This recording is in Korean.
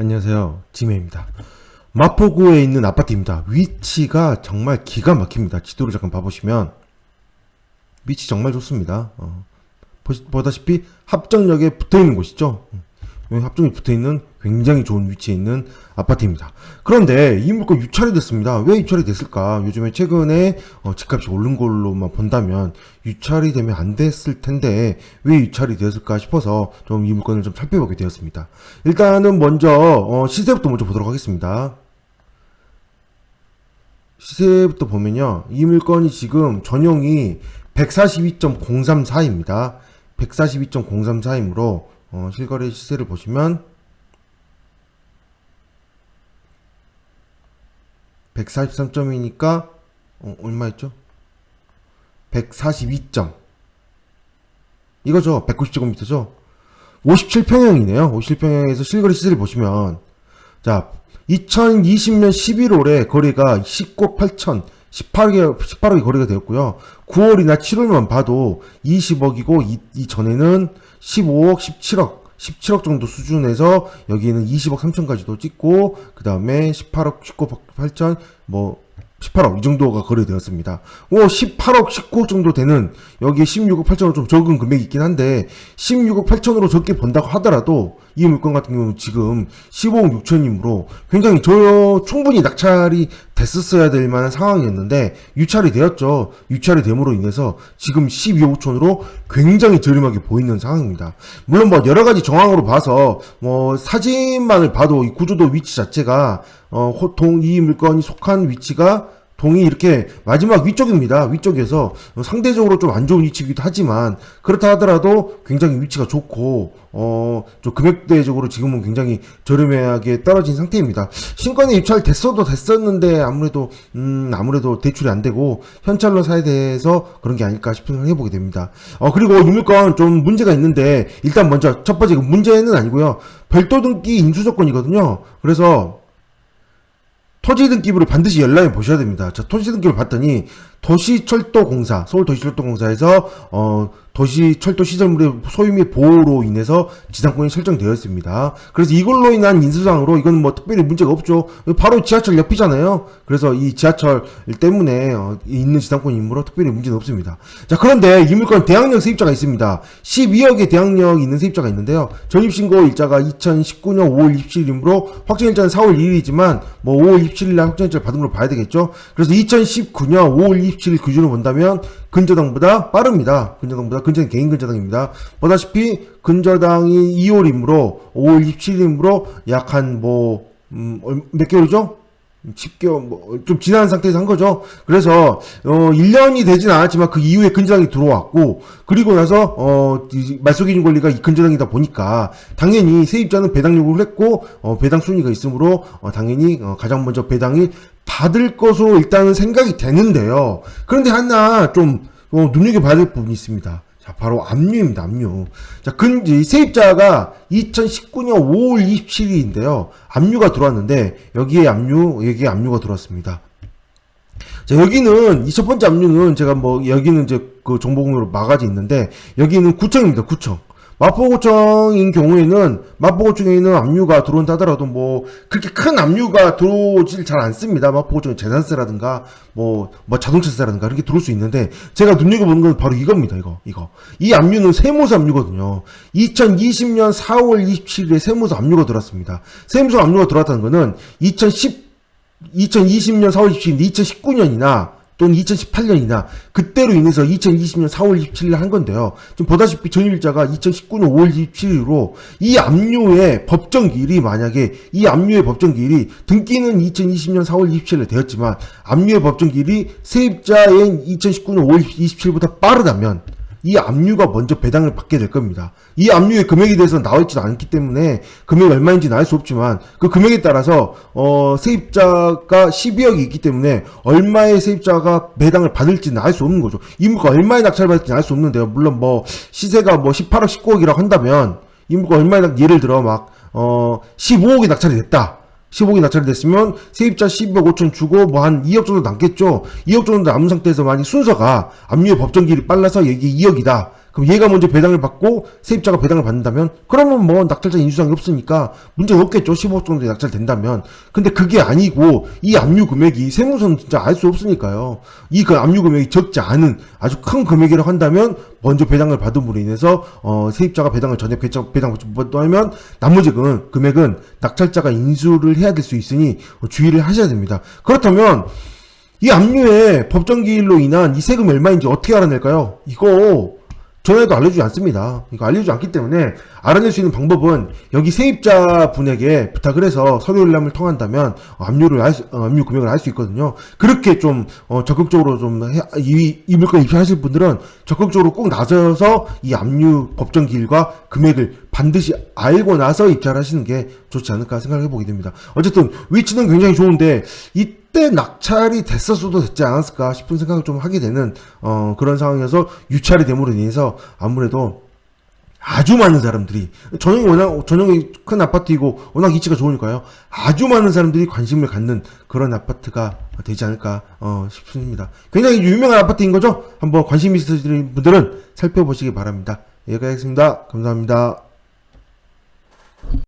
안녕하세요. 지메입니다. 마포구에 있는 아파트입니다. 위치가 정말 기가 막힙니다. 지도를 잠깐 봐보시면 위치 정말 좋습니다. 어, 보다시피 합정역에 붙어 있는 곳이죠. 합정역에 붙어 있는 굉장히 좋은 위치에 있는 아파트입니다. 그런데 이 물건 유찰이 됐습니다. 왜 유찰이 됐을까? 요즘에 최근에 어, 집값이 오른 걸로만 본다면 유찰이 되면 안 됐을 텐데 왜 유찰이 되었을까 싶어서 좀 이 물건을 좀 살펴보게 되었습니다. 일단은 먼저 어, 시세부터 먼저 보도록 하겠습니다. 시세부터 보면요. 이 물건이 지금 전용이 142.034입니다. 142.034이므로 어, 실거래 시세를 보시면 143점이니까 어, 얼마였죠? 142점. 이거죠? 190제곱미터죠? 57평형이네요. 57평형에서 실거래 시세를 보시면. 자 2020년 11월에 거래가 10억 8천 18개, 18억이 거래가 되었고요. 9월이나 7월만 봐도 20억이고, 이, 이 전에는 15억, 17억, 17억 정도 수준에서 여기는 20억 3천까지도 찍고, 그 다음에 18억, 19억 8천, 뭐, 18억 이 정도가 거래되었습니다. 뭐 18억 19억 정도 되는 여기에 16억 8천으로 좀 적은 금액이 있긴 한데 16억 8천으로 적게 번다고 하더라도 이 물건 같은 경우는 지금 15억 6천이므로 굉장히 저 충분히 낙찰이 됐었어야 될 만한 상황이었는데 유찰이 되었죠. 유찰이 됨으로 인해서 지금 12억 5천으로 굉장히 저렴하게 보이는 상황입니다. 물론 뭐 여러 가지 정황으로 봐서 뭐 사진만을 봐도 이 구조도 위치 자체가 어, 호통 이 물건이 속한 위치가 동이 이렇게 마지막 위쪽입니다. 위쪽에서 상대적으로 좀 안 좋은 위치이기도 하지만 그렇다 하더라도 굉장히 위치가 좋고 어좀 금액대적으로 지금은 굉장히 저렴하게 떨어진 상태입니다. 신권에 입찰 됐어도 됐었는데 아무래도 음 아무래도 대출이 안 되고 현찰로 사야 돼서 그런 게 아닐까 싶은 생각을 해보게 됩니다. 어 그리고 이 물건 좀 문제가 있는데 일단 먼저 첫 번째 그 문제는 아니고요. 별도 등기 인수 조건이거든요. 그래서 토지 등기부를 반드시 연락해 보셔야 됩니다. 자, 토지 등기부를 봤더니 도시철도공사, 서울도시철도공사에서 어, 도시철도 시설물의 소유 및 보호로 인해서 지상권이 설정되어 있습니다. 그래서 이걸로 인한 인수상으로 이건 뭐 특별히 문제가 없죠. 바로 지하철 옆이잖아요. 그래서 이 지하철 때문에 어, 있는 지상권이므로 특별히 문제는 없습니다. 자, 그런데 이 물건 대항력 세입자가 있습니다. 12억의 대항력 있는 세입자가 있는데요. 전입신고 일자가 2019년 5월 27일이므로 확정일자는 4월 2일이지만 뭐 5월 27일 날 확정일자를 받은 걸 봐야 되겠죠. 그래서 2019년 5월 27일 기준으로 본다면 근저당보다 빠릅니다. 근저당보다 근저당 개인 근저당입니다. 보다시피 근저당이 2월이므로 5월 27일이므로 약 한 뭐 음, 얼- 몇 개월이죠? 10개월, 뭐, 좀 지난 상태에서 한 거죠. 그래서, 어, 1년이 되진 않았지만 그 이후에 근저당이 들어왔고, 그리고 나서, 어, 이 말소기준 권리가 이 근저당이다 보니까, 당연히 세입자는 배당 요구를 했고, 어, 배당 순위가 있으므로, 어, 당연히, 어, 가장 먼저 배당을 받을 것으로 일단은 생각이 되는데요. 그런데 하나 좀, 어, 눈여겨봐야 될 부분이 있습니다. 자, 바로 압류입니다, 압류. 자, 근, 이 세입자가 2019년 5월 27일인데요. 압류가 들어왔는데, 여기에 압류, 여기에 압류가 들어왔습니다. 자, 여기는, 이 첫 번째 압류는 제가 뭐, 여기는 이제 그 정보공유로 마가지 있는데, 여기는 구청입니다, 구청. 마포구청인 경우에는, 마포구청에는 압류가 들어온다 하더라도 뭐, 그렇게 큰 압류가 들어오질 잘 않습니다. 마포구청 재산세라든가, 뭐, 뭐 자동차세라든가, 이렇게 들어올 수 있는데, 제가 눈여겨보는 건 바로 이겁니다, 이거, 이거. 이 압류는 세무서 압류거든요. 2020년 4월 27일에 세무서 압류가 들어왔습니다. 세무서 압류가 들어왔다는 거는, 2010, 2020년 4월 27일, 2019년이나 또는 2018년이나 그때로 인해서 2020년 4월 27일 한 건데요. 지금 보다시피 전입일자가 2019년 5월 27일로 이 압류의 법정 기일이 만약에 이 압류의 법정 기일이 등기는 2020년 4월 27일에 되었지만 압류의 법정 기일이 세입자인 2019년 5월 27일보다 빠르다면 이 압류가 먼저 배당을 받게 될 겁니다. 이 압류의 금액에 대해서 나와있지도 않기 때문에 금액이 얼마인지는 알 수 없지만 그 금액에 따라서 어 세입자가 12억이 있기 때문에 얼마의 세입자가 배당을 받을지는 알 수 없는 거죠. 이 물건 얼마의 낙찰을 받을지는 알 수 없는데요. 물론 뭐 시세가 뭐 18억 19억이라고 한다면 이 물건 얼마의 낙 예를 들어 막 어 15억이 낙찰이 됐다. 15억이 낙찰이 됐으면 세입자 12억 5천 주고 뭐 한 2억 정도 남겠죠. 2억 정도 남은 상태에서 만약 순서가 압류의 법정 기일이 빨라서 여기 2억이다. 그럼 얘가 먼저 배당을 받고 세입자가 배당을 받는다면 그러면 뭐 낙찰자 인수상이 없으니까 문제가 없겠죠. 15억 정도 낙찰된다면. 근데 그게 아니고 이 압류 금액이 세무서는 진짜 알 수 없으니까요. 이 그 압류 금액이 적지 않은 아주 큰 금액이라고 한다면 먼저 배당을 받음으로 인해서 어 세입자가 배당을 전액 배당 받으면 나머지 금- 금액은 낙찰자가 인수를 해야 될 수 있으니 주의를 하셔야 됩니다. 그렇다면 이 압류의 법정 기일로 인한 이 세금 얼마인지 어떻게 알아낼까요? 이거 전화해도 알려주지 않습니다. 이거 알려주지 않기 때문에 알아낼 수 있는 방법은 여기 세입자 분에게 부탁을 해서 서류 열람을 통한다면 어, 압류를 알 수, 어, 압류 금액을 알수 있거든요. 그렇게 좀 어, 적극적으로 좀 해- 이, 이 물건 입찰하실 분들은 적극적으로 꼭 나서서 이 압류 법정 기일과 금액을 반드시 알고 나서 입찰하시는 게 좋지 않을까 생각해 보게 됩니다. 어쨌든 위치는 굉장히 좋은데 이때 낙찰이 됐었어도 됐지 않았을까 싶은 생각을 좀 하게 되는 어, 그런 상황이어서 유찰이 됨으로 인해서 아무래도 아주 많은 사람들이 전용이 워낙 전용이 큰 아파트이고 워낙 위치가 좋으니까요. 아주 많은 사람들이 관심을 갖는 그런 아파트가 되지 않을까 어, 싶습니다. 굉장히 유명한 아파트인 거죠. 한번 관심 있으신 분들은 살펴보시기 바랍니다. 여기까지 하겠습니다. 감사합니다.